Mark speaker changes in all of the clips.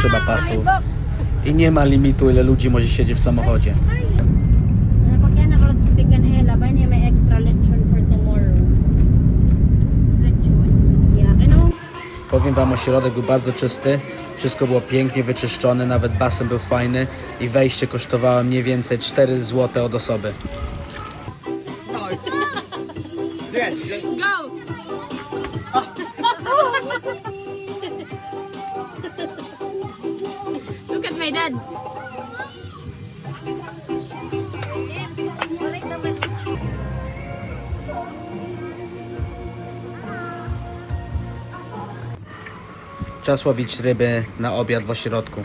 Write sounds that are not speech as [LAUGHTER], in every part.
Speaker 1: trzeba pasów i nie ma limitu ile ludzi może siedzieć w samochodzie. Powiem wam, ośrodek był bardzo czysty, wszystko było pięknie wyczyszczone, nawet basen był fajny i wejście kosztowało mniej więcej 4 zł od osoby.
Speaker 2: My dad.
Speaker 1: Czas łowić ryby na obiad w ośrodku.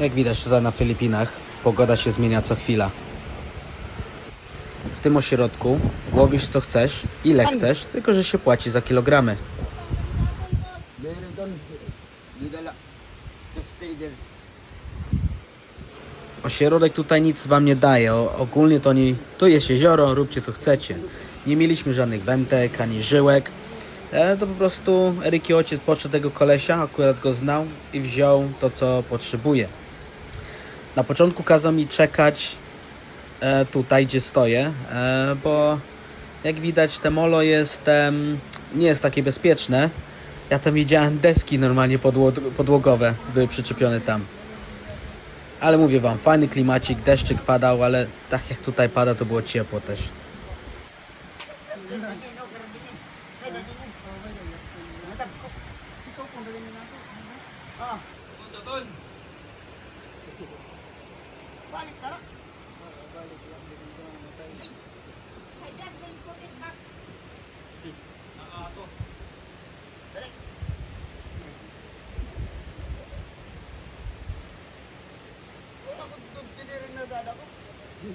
Speaker 1: Jak widać tutaj na Filipinach, pogoda się zmienia co chwila. W tym ośrodku łowisz co chcesz, ile chcesz, tylko że się płaci za kilogramy. Ośrodek tutaj nic wam nie daje. Ogólnie to nie, to jest jezioro, róbcie co chcecie. Nie mieliśmy żadnych wędek ani żyłek. E, to po prostu Eryki ojciec podszedł tego kolesia, akurat go znał i wziął to co potrzebuje. Na początku kazał mi czekać e, tutaj gdzie stoję, e, bo jak widać te molo jest, nie jest takie bezpieczne. Ja tam widziałem deski normalnie podło- podłogowe były przyczepione tam. Ale mówię wam, fajny klimacik, deszczyk padał, ale tak jak tutaj pada, to było ciepło też.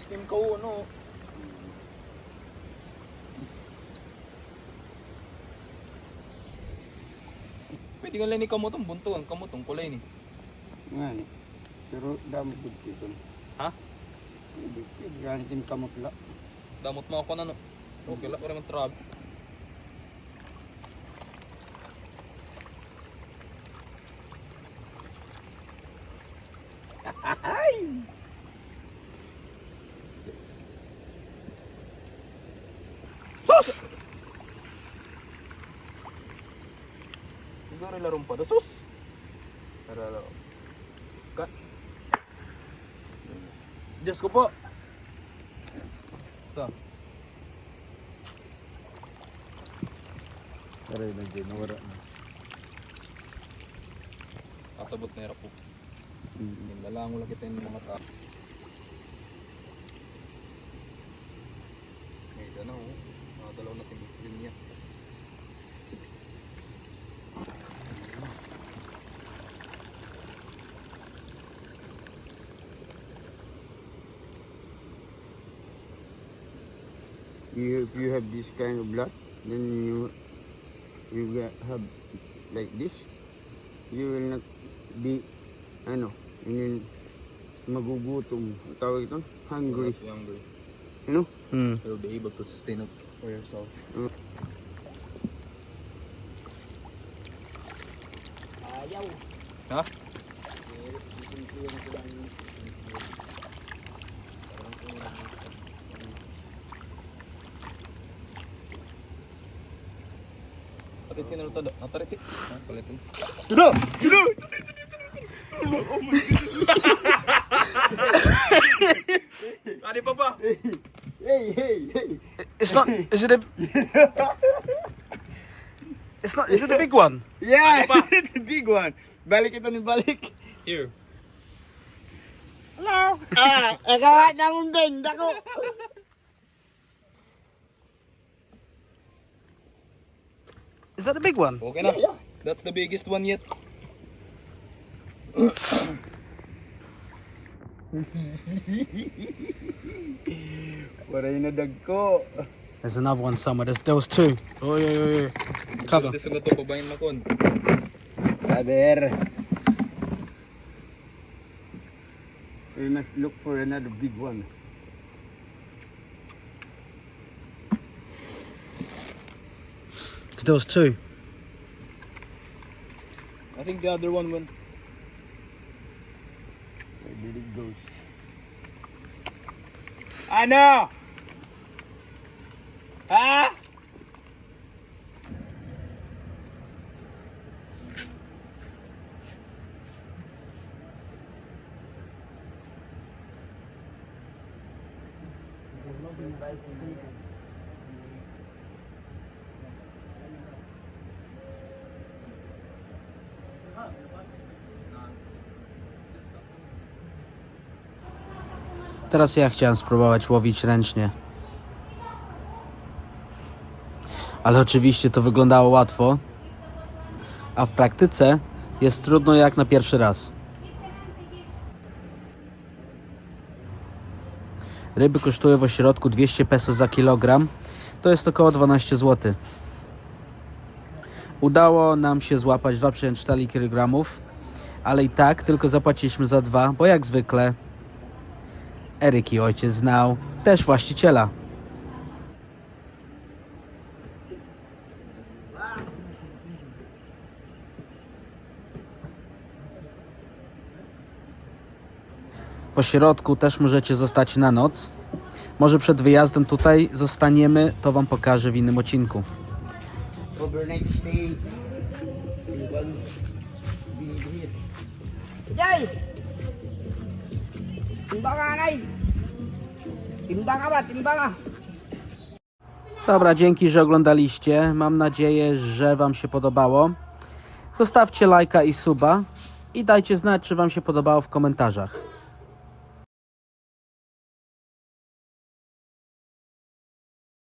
Speaker 1: Steam ko,
Speaker 3: ano, tinggal ni kamu tong buntuan kamu kulay ni.
Speaker 4: Nga ni. Pero damot gud kito.
Speaker 3: Ha?
Speaker 4: Ganit yung kamot la.
Speaker 3: Damot mo ako na no. Okay la, wala man trab. Ay! [LAUGHS] Sus! Siguro larong pa. Sus! Tara, laro. Ka. Diyos ko po! Ito.
Speaker 4: Aray na dyan, nawara na.
Speaker 3: Kasabot na hirap po.
Speaker 4: Mm.
Speaker 3: Nilalango lang kita yung mga tao. Ngayon na oh. Mga dalaw na linya.
Speaker 4: you if you have this kind of blood then you you have like this you will not be ano in magugutom tawag ito hungry
Speaker 3: hungry
Speaker 4: you know
Speaker 1: mm.
Speaker 3: you'll be able to sustain up for yourself mm. ayaw ha eh, huh? Taritin na ito. Nataritin. Ha? Palitin. Ano pa ba?
Speaker 4: Hey, hey, hey.
Speaker 1: It's not, is it a... It's not, is it a big one?
Speaker 4: Yeah, it's a big one. Balik ito ni balik.
Speaker 3: Here.
Speaker 4: Ah, ikaw na mong din. Dako.
Speaker 1: Is that a big one?
Speaker 3: Okay na. That's the biggest one yet. [LAUGHS]
Speaker 4: Waray na dagko.
Speaker 1: There's another one somewhere. There's, there was two. Oh, yeah, yeah, yeah. Cover.
Speaker 3: Gusto na ito, pabayin na kon.
Speaker 4: Father. We must look for another big one.
Speaker 1: There was two.
Speaker 3: I think the other one went.
Speaker 4: Where did it go?
Speaker 3: Ano? Ha?
Speaker 1: Teraz ja chciałem spróbować łowić ręcznie. Ale oczywiście to wyglądało łatwo, a w praktyce jest trudno jak na pierwszy raz. Ryby kosztują w ośrodku 200 peso za kilogram, to jest około 12 zł. Udało nam się złapać 2,4 kg, ale i tak tylko zapłaciliśmy za dwa, bo jak zwykle Eryk i ojciec znał też właściciela. Po środku też możecie zostać na noc. Może przed wyjazdem tutaj zostaniemy, to Wam pokażę w innym odcinku.
Speaker 4: Overnight.
Speaker 1: Dobra, dzięki, że oglądaliście. Mam nadzieję, że Wam się podobało. Zostawcie lajka i suba i dajcie znać, czy Wam się podobało w komentarzach.